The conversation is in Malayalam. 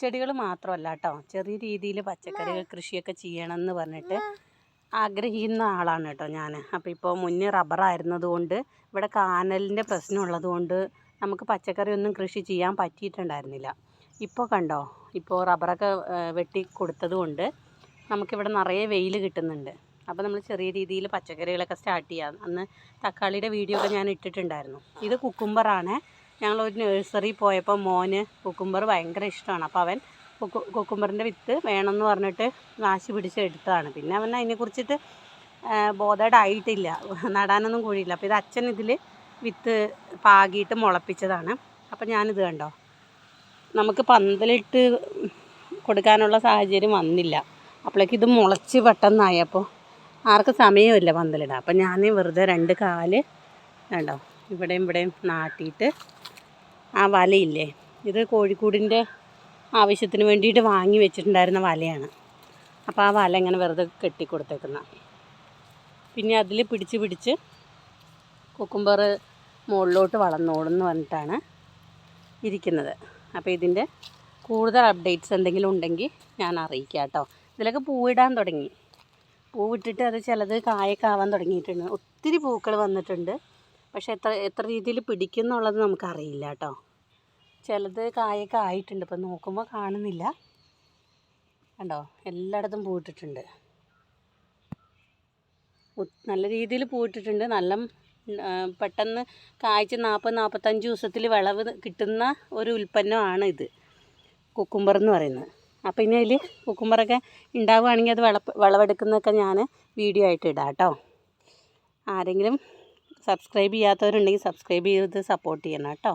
ചെടികൾ മാത്രമല്ല കേട്ടോ ചെറിയ രീതിയിൽ പച്ചക്കറികൾ കൃഷിയൊക്കെ ചെയ്യണം എന്ന് പറഞ്ഞിട്ട് ആഗ്രഹിക്കുന്ന ആളാണ് കേട്ടോ ഞാൻ അപ്പോൾ ഇപ്പോൾ മുന്നേ റബ്ബറായിരുന്നതുകൊണ്ട് ഇവിടെ കാനലിന്റെ പ്രശ്നം ഉള്ളതുകൊണ്ട് നമുക്ക് പച്ചക്കറി ഒന്നും കൃഷി ചെയ്യാൻ പറ്റിയിട്ടുണ്ടായിരുന്നില്ല. ഇപ്പോൾ കണ്ടോ? ഇപ്പോൾ റബ്ബറൊക്കെ വെട്ടി കൊടുത്തതുകൊണ്ട് നമുക്കിവിടെ നിറയെ വെയിൽ കിട്ടുന്നുണ്ട്. അപ്പോൾ നമ്മൾ ചെറിയ രീതിയിൽ പച്ചക്കറികളൊക്കെ സ്റ്റാർട്ട് ചെയ്യാം. അന്ന് തക്കാളിയുടെ വീഡിയോ ഒക്കെ ഞാൻ ഇട്ടിട്ടുണ്ടായിരുന്നു. ഇത് കുക്കുംബറാണ്. ഞങ്ങളൊരു നഴ്സറി പോയപ്പോൾ മോന് കുക്കുംബർ ഭയങ്കര ഇഷ്ടമാണ് അപ്പോൾ അവൻ കുക്കു കുക്കുംബറിന്റെ വിത്ത് വേണമെന്ന് പറഞ്ഞിട്ട് വാശി പിടിച്ച് എടുത്തതാണ്. പിന്നെ അവൻ അതിനെക്കുറിച്ചിട്ട് ബോധേഡായിട്ടില്ല നടാനൊന്നും കൂടിയില്ല. അപ്പോൾ ഇത് അച്ഛൻ ഇതിൽ വിത്ത് പാകിയിട്ട് മുളപ്പിച്ചതാണ്. അപ്പോൾ ഞാനിത് കണ്ടോ? നമുക്ക് പന്തലിട്ട് കൊടുക്കാനുള്ള സാഹചര്യം വന്നില്ല. അപ്പോഴേക്ക് ഇത് മുളച്ച് പെട്ടെന്നായപ്പോൾ ആർക്കും സമയമില്ല പന്തലിടാൻ. അപ്പം ഞാൻ വെറുതെ രണ്ട് കാൽ കണ്ടോ? ഇവിടെയും ഇവിടെയും നാട്ടിയിട്ട് ആ വലയില്ലേ? ഇത് കോഴിക്കൂടിന്റെ ആവശ്യത്തിന് വേണ്ടിയിട്ട് വാങ്ങി വെച്ചിട്ടുണ്ടായിരുന്ന വലയാണ്. അപ്പോൾ ആ വല ഇങ്ങനെ വെറുതെ കെട്ടി കൊടുത്തേക്കുന്ന പിന്നെ അതിൽ പിടിച്ച് പിടിച്ച് കുക്കുംബർ മുകളിലോട്ട് വളർന്നോളും എന്ന് പറഞ്ഞിട്ടാണ് ഇരിക്കുന്നത്. അപ്പോൾ ഇതിന്റെ കൂടുതൽ അപ്ഡേറ്റ്സ് എന്തെങ്കിലും ഉണ്ടെങ്കിൽ ഞാൻ അറിയിക്കാം കേട്ടോ. ഇതിലൊക്കെ പൂവിടാൻ തുടങ്ങി. പൂവിട്ടിട്ട് അത് ചിലത് കായൊക്കെ ആവാൻ തുടങ്ങിയിട്ടുണ്ട്. ഒത്തിരി പൂക്കൾ വന്നിട്ടുണ്ട്. പക്ഷേ എത്ര എത്ര രീതിയിൽ പിടിക്കും എന്നുള്ളത് നമുക്കറിയില്ല കേട്ടോ. ചിലത് കായൊക്കെ ആയിട്ടുണ്ട്. ഇപ്പം നോക്കുമ്പോൾ കാണുന്നില്ല. കണ്ടോ? എല്ലായിടത്തും പൂട്ടിട്ടുണ്ട് നല്ല രീതിയിൽ പൂട്ടിട്ടുണ്ട് നല്ല പെട്ടെന്ന് കായ്ച്ച് നാൽപ്പത് നാൽപ്പത്തഞ്ച് ദിവസത്തിൽ വിളവ് കിട്ടുന്ന ഒരു ഉൽപ്പന്നമാണ് ഇത്. കുക്കുംബർ എന്ന് പറയുന്നത്. അപ്പോൾ ഇനി അതിൽ കുക്കുംബറൊക്കെ ഉണ്ടാവുകയാണെങ്കിൽ അത് വിള വിളവെടുക്കുന്നതൊക്കെ ഞാൻ വീഡിയോ ആയിട്ട് ഇടാം കേട്ടോ. ആരെങ്കിലും സബ്സ്ക്രൈബ് ചെയ്യാത്തവരുണ്ടെങ്കിൽ സബ്സ്ക്രൈബ് ചെയ്ത് സപ്പോർട്ട് ചെയ്യണം കേട്ടോ.